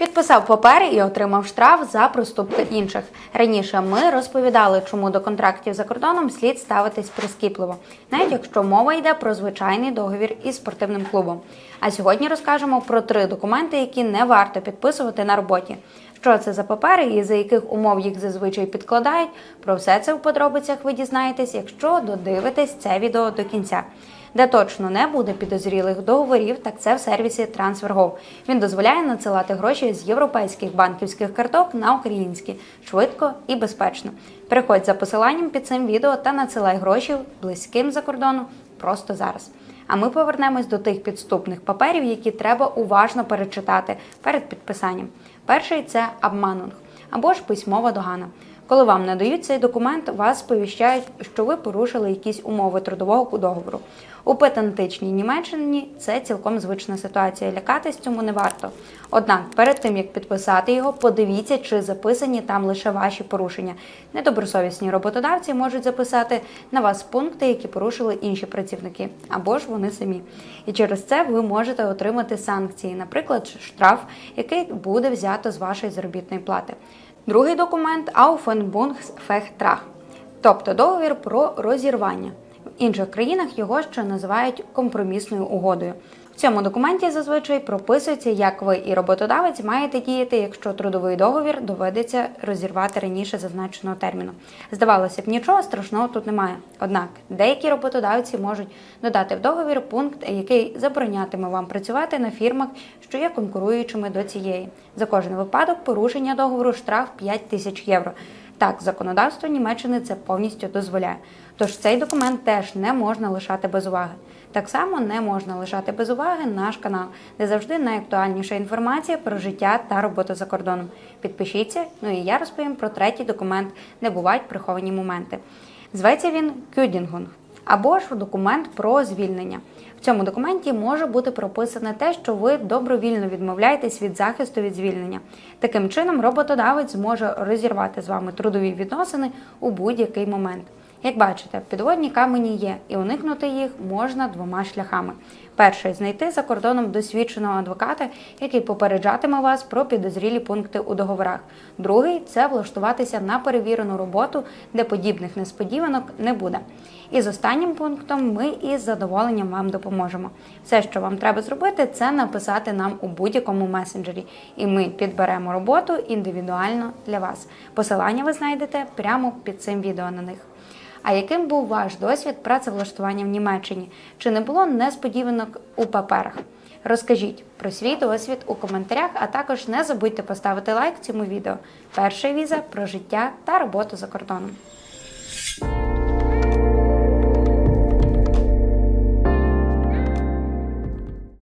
Підписав папери і отримав штраф за проступки інших. Раніше ми розповідали, чому до контрактів за кордоном слід ставитись прискіпливо, навіть якщо мова йде про звичайний договір із спортивним клубом. А сьогодні розкажемо про три документи, які не варто підписувати на роботі. Що це за папери і за яких умов їх зазвичай підкладають? Про все це в подробицях ви дізнаєтесь, якщо додивитесь це відео до кінця. Де точно не буде підозрілих договорів, так це в сервісі TransferGo. Він дозволяє надсилати гроші з європейських банківських карток на українські швидко і безпечно. Переходь за посиланням під цим відео та надсилай гроші близьким за кордону просто зараз. А ми повернемось до тих підступних паперів, які треба уважно перечитати перед підписанням. Перший це обманунг або ж письмова догана. Коли вам надають цей документ, вас сповіщають, що ви порушили якісь умови трудового договору. У патентичній Німеччині це цілком звична ситуація. Лякатись цьому не варто. Однак, перед тим як підписати його, подивіться, чи записані там лише ваші порушення. Недобросовісні роботодавці можуть записати на вас пункти, які порушили інші працівники, або ж вони самі. І через це ви можете отримати санкції, наприклад, штраф, який буде взято з вашої заробітної плати. Другий документ Aufhebungsvertrag, тобто договір про розірвання. В інших країнах його ще називають компромісною угодою. Цьому документі зазвичай прописується, як ви і роботодавець маєте діяти, якщо трудовий договір доведеться розірвати раніше зазначеного терміну. Здавалося б, нічого страшного тут немає. Однак деякі роботодавці можуть додати в договір пункт, який заборонятиме вам працювати на фірмах, що є конкуруючими до цієї. За кожен випадок порушення договору штраф 5 тисяч євро. Так, законодавство Німеччини це повністю дозволяє. Тож цей документ теж не можна лишати без уваги. Так само не можна лишати без уваги наш канал, де завжди найактуальніша інформація про життя та роботу за кордоном. Підпишіться, ну і я розповім про третій документ, де бувають приховані моменти. Зветься він Кюдінгунг або ж документ про звільнення. В цьому документі може бути прописане те, що ви добровільно відмовляєтесь від захисту від звільнення. Таким чином, роботодавець зможе розірвати з вами трудові відносини у будь-який момент. Як бачите, підводні камені є, і уникнути їх можна двома шляхами. Перший знайти за кордоном досвідченого адвоката, який попереджатиме вас про підозрілі пункти у договорах. Другий це влаштуватися на перевірену роботу, де подібних несподіванок не буде. І з останнім пунктом ми із задоволенням вам допоможемо. Все, що вам треба зробити, це написати нам у будь-якому месенджері, і ми підберемо роботу індивідуально для вас. Посилання ви знайдете прямо під цим відео на них. А яким був ваш досвід працевлаштування в Німеччині? Чи не було несподіванок у паперах? Розкажіть про свій досвід у коментарях, а також не забудьте поставити лайк цьому відео. Перша віза про життя та роботу за кордоном.